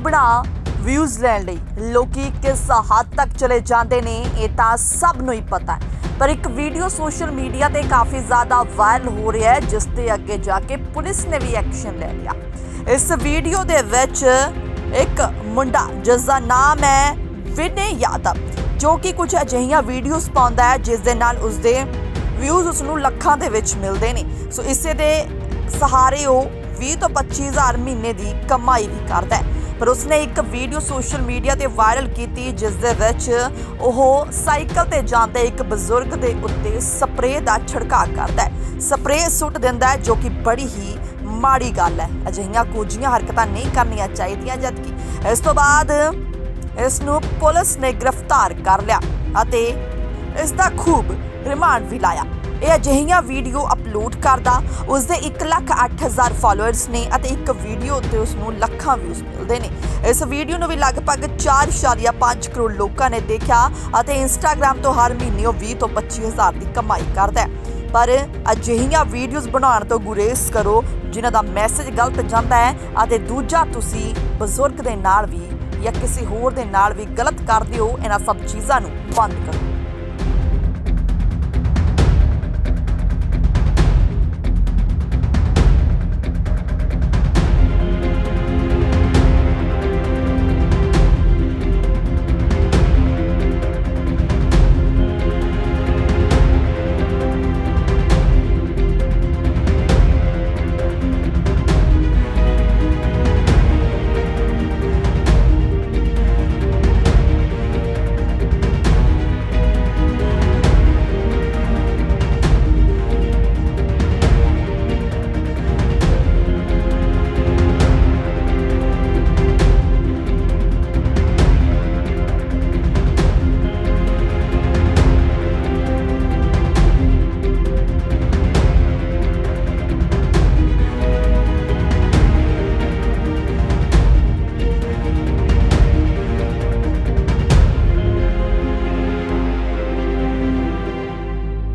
ਬਣਾ ਵਿਊਜ਼ ਲੈਣ ਲਈ। ਲੋਕੀ ਕਿਸ ਹੱਦ ਤੱਕ ਚਲੇ ਜਾਂਦੇ ਨੇ, ਇਹ ਤਾਂ ਸਭ ਨੂੰ ਹੀ ਪਤਾ ਹੈ। ਪਰ ਇੱਕ ਵੀਡੀਓ ਸੋਸ਼ਲ ਮੀਡੀਆ ਤੇ ਕਾਫੀ ਜ਼ਿਆਦਾ ਵਾਇਰਲ ਹੋ ਰਿਹਾ ਹੈ, ਜਿਸ ਤੇ ਅੱਗੇ ਜਾ ਕੇ ਪੁਲਿਸ ਨੇ ਵੀ ਐਕਸ਼ਨ ਲੈ ਲਿਆ। ਇਸ ਵੀਡੀਓ ਦੇ ਵਿੱਚ ਇੱਕ ਮੁੰਡਾ, ਜਿਸ ਦਾ ਨਾਮ ਹੈ ਵਿਨੇ ਯਾਦਵ, ਜੋ ਕਿ ਕੁਝ ਅਜਿਹੀਆਂ ਵੀਡੀਓਜ਼ ਪਾਉਂਦਾ ਹੈ, ਜਿਸ ਦੇ ਨਾਲ ਉਸਦੇ ਵਿਊਜ਼ ਉਸ ਨੂੰ ਲੱਖਾਂ ਦੇ ਵਿੱਚ ਮਿਲਦੇ ਨੇ। ਸੋ ਇਸੇ ਦੇ ਸਹਾਰੇ ਉਹ 20 ਤੋਂ 25 ਹਜ਼ਾਰ ਮਹੀਨੇ ਦੀ ਕਮਾਈ ਵੀ ਕਰਦਾ ਹੈ। ਪਰ ਉਸਨੇ ਇੱਕ ਵੀਡੀਓ ਸੋਸ਼ਲ ਮੀਡੀਆ ਤੇ ਵਾਇਰਲ ਕੀਤੀ, ਜਿਸ ਦੇ ਵਿੱਚ ਉਹ ਸਾਈਕਲ ਤੇ ਜਾਂਦੇ ਇੱਕ ਬਜ਼ੁਰਗ ਦੇ ਉੱਤੇ ਸਪਰੇਅ ਦਾ ਛਿੜਕਾਅ ਕਰਦਾ ਹੈ। ਸਪਰੇਅ ਸੁੱਟ ਦਿੰਦਾ ਹੈ, ਜੋ ਕਿ ਬੜੀ ਹੀ ਮਾੜੀ ਗੱਲ ਹੈ। ਅਜਿਹੀਆਂ ਕੋਝੀਆਂ ਹਰਕਤਾਂ ਨਹੀਂ ਕਰਨੀਆਂ ਚਾਹੀਦੀਆਂ, ਜਦਕਿ ਇਸ ਤੋਂ ਬਾਅਦ ਇਸ ਨੂੰ ਪੁਲਿਸ ਨੇ ਗ੍ਰਿਫਤਾਰ ਕਰ ਲਿਆ ਅਤੇ ਇਸ ਦਾ ਖੂਬ ਰਿਮਾਂਡ ਵੀ ਲਾਇਆ। ਇਹ ਅਜਿਹੀਆਂ ਵੀਡੀਓ ਅਪਲੋਡ ਕਰਦਾ ਉਸ ਦੇ 108000 ਫਾਲੋਅਰਸ ਨੇ ਅਤੇ ਇੱਕ ਵੀਡੀਓ ਉੱਤੇ ਉਸ ਨੂੰ ਲੱਖਾਂ ਵਿਊਜ਼ ਮਿਲਦੇ ਨੇ। ਇਸ ਵੀਡੀਓ ਨੂੰ ਵੀ ਲਗਭਗ 4.5 ਕਰੋੜ ਲੋਕਾਂ ਨੇ ਦੇਖਿਆ ਅਤੇ ਇੰਸਟਾਗ੍ਰam ਤੋਂ ਹਰ ਮਹੀਨੇ ਉਹ 20 ਤੋਂ 25000 ਦੀ ਕਮਾਈ ਕਰਦਾ ਹੈ। ਪਰ ਅਜਿਹੀਆਂ ਵੀਡੀਓਜ਼ ਬਣਾਉਣ ਤੋਂ ਗੁਰੇਜ਼ ਕਰੋ, ਜਿਨ੍ਹਾਂ ਦਾ ਮੈਸੇਜ ਗਲਤ ਜਾਂਦਾ ਹੈ ਅਤੇ ਦੂਜਾ ਤੁਸੀਂ ਬਜ਼ੁਰਗ ਦੇ ਨਾਲ ਵੀ ਜਾਂ ਕਿਸੇ ਹੋਰ ਦੇ ਨਾਲ ਵੀ ਗਲਤ ਕਰਦੇ ਹੋ ਇਹਨਾਂ ਸਭ ਚੀਜ਼ਾਂ ਨੂੰ ਬੰਦ ਕਰੋ।